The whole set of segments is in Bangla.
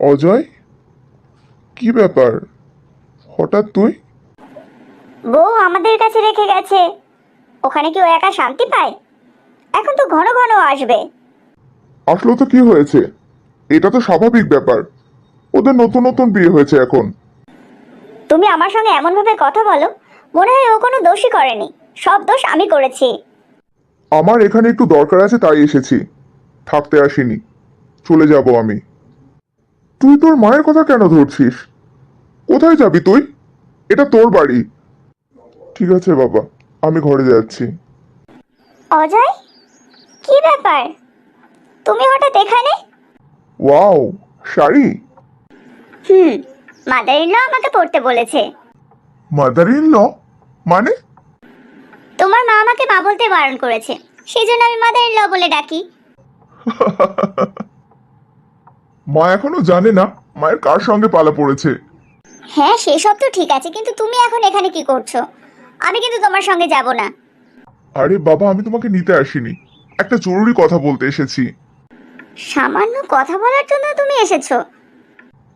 অজয়? কি ব্যাপার? হঠাৎ তুই? বউ আমাদের কাছে রেখে গেছে। ওখানে কি ও একা শান্তি পায়? এখন তো ঘন ঘন আসবে। আসলে তো কি হয়েছে? এটা তো স্বাভাবিক ব্যাপার। ওদের নতুন নতুন বিয়ে হয়েছে এখন। তুমি আমার সঙ্গে এমনভাবে কথা বলো মনে হয় ও কোনো দোষই করেনি। সব দোষ আমি করেছি। আমার এখানে একটু দরকার আছে তাই এসেছি। থাকতে আসিনি। চলে যাব আমি। তুই তোর মায়ের কথা কেন ধরছিস? কোথায় যাবি তুই? এটা তোর বাড়ি। ঠিক আছে বাবা আমি ঘরে যাচ্ছি। অজয় কি ব্যাপার? তুমি হঠাৎ এখানে? ওয়াও শাড়ি? হুম মাদার ইন আমাকে পড়তে বলেছে। মাদার ইন ল মানে? তোমার মা আমাকে মা বলতে বারণ করেছে। সেই জন্য আমি মাদার ইন বলে ডাকি। মা এখনও জানে না মায়ের কার সঙ্গে পালা পড়েছে। হ্যাঁ সেসব তো ঠিক আছে কিন্তু তুমি এখন এখানে কি করছ? আমি কিন্তু তোমার সঙ্গে যাব না। আরে বাবা আমি তোমাকে নিতে আসিনি। একটা জরুরি কথা বলতে এসেছি। সামান্য কথা বলার জন্য তুমি এসেছ।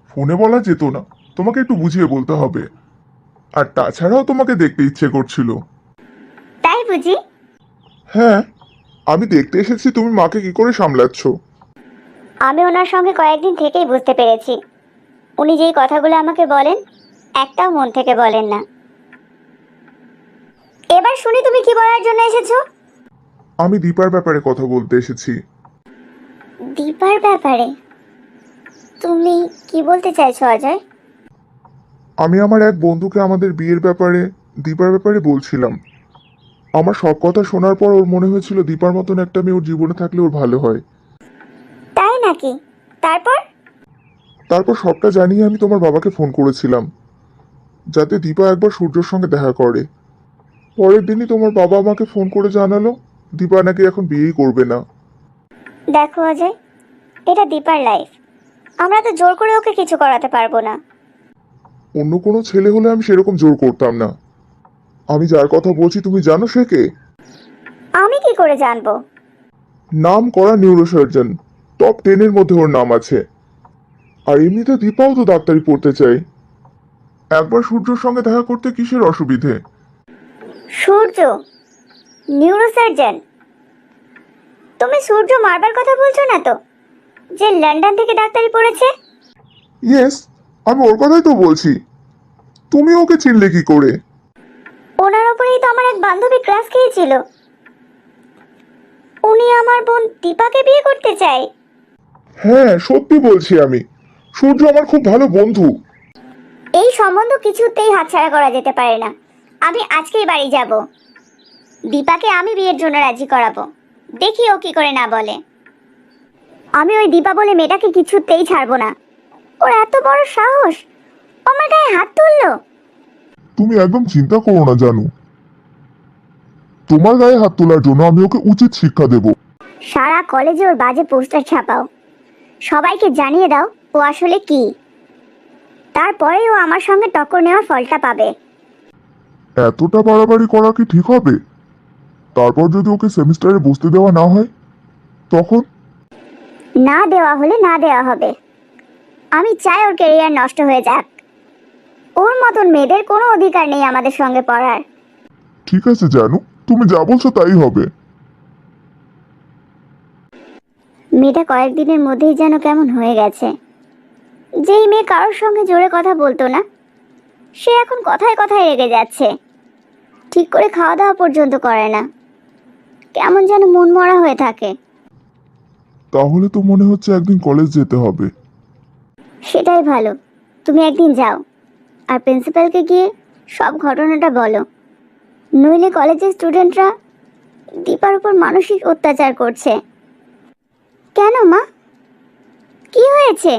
ফোনে বলা যেত না তোমাকে একটু বুঝিয়ে বলতে হবে। আর তাছাড়াও তোমাকে দেখতে ইচ্ছে করছিল। তাই বুঝি? হ্যাঁ আমি দেখতে এসেছি তুমি মাকে কি করে সামলাচ্ছ। আমি ওনার সঙ্গে কয়েকদিন থেকেই বুঝতে পেরেছি। উনি যেই কথাগুলো আমাকে বলেন একটাও মন থেকে বলেন না। এবার শুনি তুমি কি বলার জন্য এসেছ? আমি দীপার ব্যাপারে কথা বলতে এসেছি। দীপার ব্যাপারে? তুমি কি বলতে চাইছো অজয়? আমি আমার এক বন্ধুকে আমাদের বিয়ের ব্যাপারে দীপার ব্যাপারে বলছিলাম। আমার সব কথা শোনার পর ওর মনে হয়েছিল দীপার মতন একটা মেয়ে ওর জীবনে থাকলে ওর ভালো হয়। নাকি? তারপর? তারপর সবটা জানিয়ে আমি তোমার বাবাকে ফোন করেছিলাম যাতে দীপা একবার সূর্যর সঙ্গে দেখা করে। পরের দিনই তোমার বাবা আমাকে ফোন করে জানালো দীপা নাকি এখন বিয়েই করবে না। দেখো অজয় এটা দীপার লাইফ আমরা তো জোর করে ওকে কিছু করাতে পারব না। অন্য কোনো ছেলে হলে আমি সেরকম জোর করতাম না। আমি যার কথা বলছি তুমি জানো সে কে? আমি কি করে জানব? নাম করা নিউরোসার্জন টপ টেনের মধ্যে ওর নাম আছে। আর এমনিতে দীপাও তো ডাক্তারি পড়তে চাই একবার সূর্যর সঙ্গে দেখা করতে কিসের অসুবিধে? সূর্য নিউরোসার্জন তুমি সূর্য মারবার কথা বলছো না তো? যে লন্ডন থেকে ডাক্তারি পড়েছে? ইয়েস আমি ওর কথাই তো বলছি। তুমি ওকে চিনলে কি করে? ওনার ওপরেই তো আমার এক বান্ধবী ক্লাস খেয়েছিল। উনি আমার বোন দীপাকে বিয়ে করতে চায়। হ্যাঁ সত্যি বলছি আমি। সূর্য আমার খুব ভালো বন্ধু। এই সম্বন্ধ কিছুতেই হাতছাড়া করা যেতে পারে না। আমি আজকেই বাড়ি যাব। দীপাকে আমি বিয়ের জন্য রাজি করাবো। দেখি ও কি করে না বলে। আমি ওই দীপা বলে মেয়েটাকে কিছুতেই ছাড়বো না। ওর এত বড় সাহস! আমার গায়ে হাত তুললো! তুমি একদম চিন্তা করো না জানু। তোমার গায়ে হাত তোলার জন্য আমি ওকে উচিত শিক্ষা দেব। সারা কলেজে ওর বাজে পোস্টার ছাপাও। সবাইকে জানিয়ে দাও ও আসলে কি। তারপরে ও আমার সঙ্গে টক্কর নেওয়ার ফলটা পাবে। এতটা বাড়াবাড়ি করা কি ঠিক হবে? তারপর যদি ওকে সেমিস্টারে বসতে দেওয়া না হয় তখন? না দেওয়া হলে না দেওয়া হবে। আমি চাই ওর কেরিয়ার নষ্ট হয়ে যাক। ওর মতন মেয়েদের কোনো অধিকার নেই আমাদের সঙ্গে পড়ার। ঠিক আছে জানু। তুমি যা বলছো তাই হবে। মেয়েটা কয়েকদিনের মধ্যেই যেন কেমন হয়ে গেছে। যেই মেয়ে কারোর সঙ্গে জোরে কথা বলতো না সে এখন কথায় কথায় রেগে যাচ্ছে। ঠিক করে খাওয়া দাওয়া পর্যন্ত করে না। কেমন যেন মন মরা হয়ে থাকে। তাহলে তো মনে হচ্ছে একদিন কলেজ যেতে হবে। সেটাই ভালো। তুমি একদিন যাও। আর প্রিন্সিপালকে গিয়ে সব ঘটনাটা বলো। নইলে কলেজের স্টুডেন্টরা দীপার উপর মানসিক অত্যাচার করছে। কেন মা? কি হয়েছে?